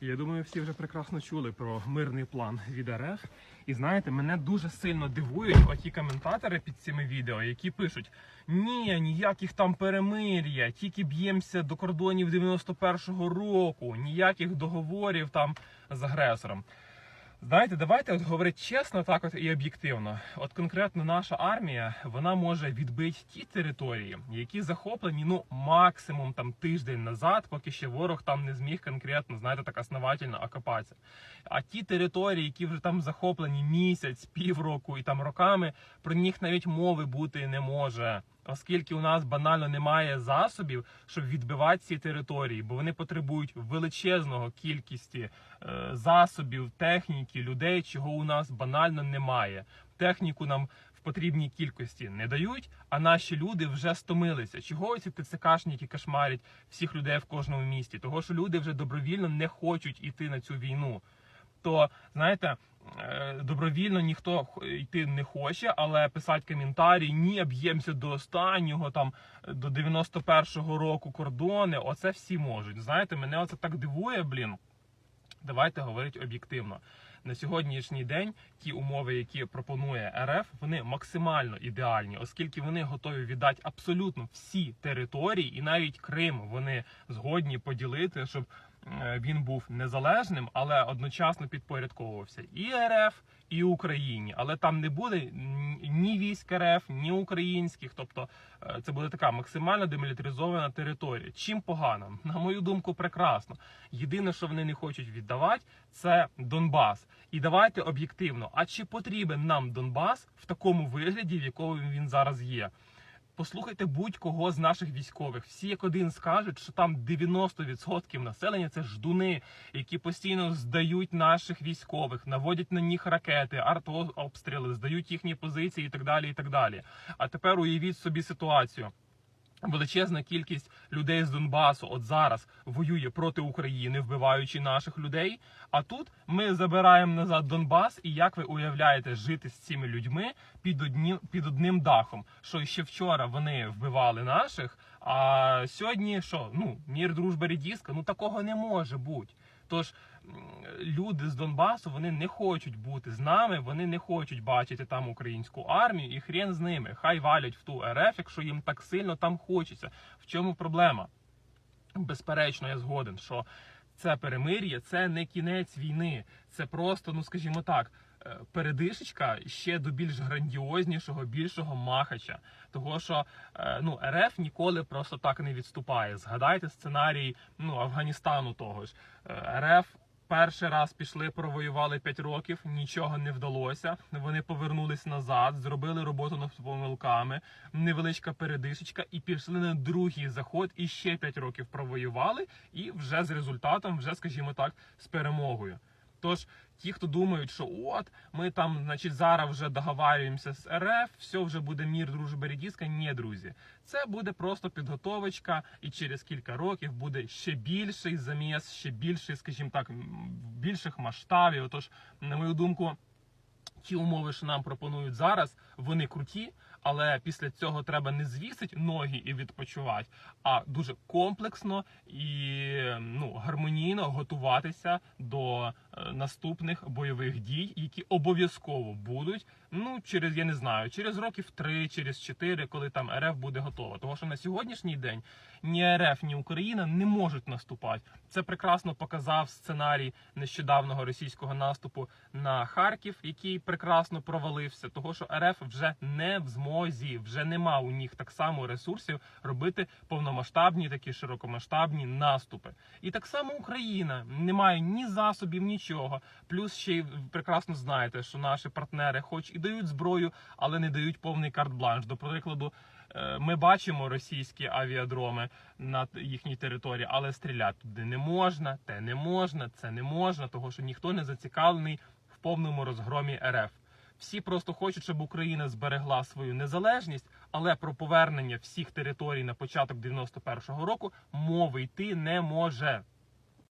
Я думаю, всі вже прекрасно чули про мирний план від РФ. І знаєте, мене дуже сильно дивують оті коментатори під цими відео, які пишуть: ні, ніяких там перемир'я, тільки б'ємося до кордонів 91-го року, ніяких договорів там з агресором. Знаєте, давайте от говорити чесно, так от і об'єктивно. От конкретно наша армія вона може відбити ті території, які захоплені ну максимум там тиждень назад, поки ще ворог там не зміг конкретно, знаєте, так основательно окопатися. А ті території, які вже там захоплені місяць, півроку і там роками, про них навіть мови бути не може. Оскільки у нас банально немає засобів, щоб відбивати ці території, бо вони потребують величезного кількості е, засобів, техніки, людей, чого у нас банально немає. Техніку нам в потрібній кількості не дають, а наші люди вже стомилися. Чого ці ТЦКшники кошмарять всіх людей в кожному місті? Того, що люди вже добровільно не хочуть іти на цю війну. То знаєте, е, добровільно ніхто йти не хоче, але писати коментарі, ні, б'ємося до останнього, там до 91-го року кордони. Оце всі можуть. Знаєте, мене оце так дивує, блін. Давайте говорити об'єктивно. На сьогоднішній день ті умови, які пропонує РФ, вони максимально ідеальні, оскільки вони готові віддати абсолютно всі території, і навіть Крим вони згодні поділити, щоб він був незалежним, але одночасно підпорядковувався і РФ, і Україні. Але там не буде ні військ РФ, ні українських. Тобто е, це буде така максимально демілітаризована територія. Чим погано? На мою думку, прекрасно. Єдине, що вони не хочуть віддавати, це Донбас. І давайте об'єктивно. А чи потрібен нам Донбас в такому вигляді, в якому він зараз є? Послухайте будь-кого з наших військових. Всі як один скажуть, що там 90% населення це ждуни, які постійно здають наших військових, наводять на них ракети, артобстріли, здають їхні позиції і так далі. І так далі. А тепер уявіть собі ситуацію. Величезна кількість людей з Донбасу от зараз воює проти України, вбиваючи наших людей. А тут ми забираємо назад Донбас, і як ви уявляєте жити з цими людьми під однім під одним дахом? Що ще вчора вони вбивали наших, а сьогодні що? Ну мір, дружба, рідіска, ну такого не може бути. Тож люди з Донбасу вони не хочуть бути з нами, вони не хочуть бачити там українську армію, і хрен з ними. Хай валять в ту РФ, якщо їм так сильно там хочеться. В чому проблема? Безперечно, я згоден, що це перемир'я, це не кінець війни, це просто, ну скажімо так, е, передишечка ще до більш грандіознішого, більшого махача. Того що е, ну РФ ніколи просто так не відступає. Згадайте сценарій ну Афганістану того ж Е, РФ. Перший раз пішли, провоювали 5 років, нічого не вдалося. Вони повернулись назад, зробили роботу над помилками, невеличка передишечка, і пішли на другий заход, і ще 5 років провоювали, і вже з результатом, вже, скажімо так, з перемогою. Тож, ті, хто думають, що от ми там, значить, зараз вже договарюємося з РФ, все вже буде мір, дружба, рідіска. Ні, друзі, це буде просто підготовочка, і через кілька років буде ще більший заміс, ще більший, скажімо так, більших масштабів. Отож, на мою думку, ті умови, що нам пропонують зараз, вони круті. Але після цього треба не звісити ноги і відпочивати, а дуже комплексно і ну гармонійно готуватися до наступних бойових дій, які обов'язково будуть. Ну через я не знаю, через років три, через чотири, коли там РФ буде готова. Тому що на сьогоднішній день ні РФ, ні Україна не можуть наступати. Це прекрасно показав сценарій нещодавнього російського наступу на Харків, який прекрасно провалився. Того що РФ вже не в змозі, вже нема у них так само ресурсів робити повномасштабні, такі широкомасштабні наступи. І так само Україна не має ні засобів, нічого. Плюс ще й прекрасно знаєте, що наші партнери, хоч і дають зброю, але не дають повний карт-бланш. До прикладу, е, ми бачимо російські авіадроми на їхній території, але стріляти туди не можна, те не можна, це не можна, того що ніхто не зацікавлений в повному розгромі РФ. Всі просто хочуть, щоб Україна зберегла свою незалежність, але про повернення всіх територій на початок 91-го року мови йти не може.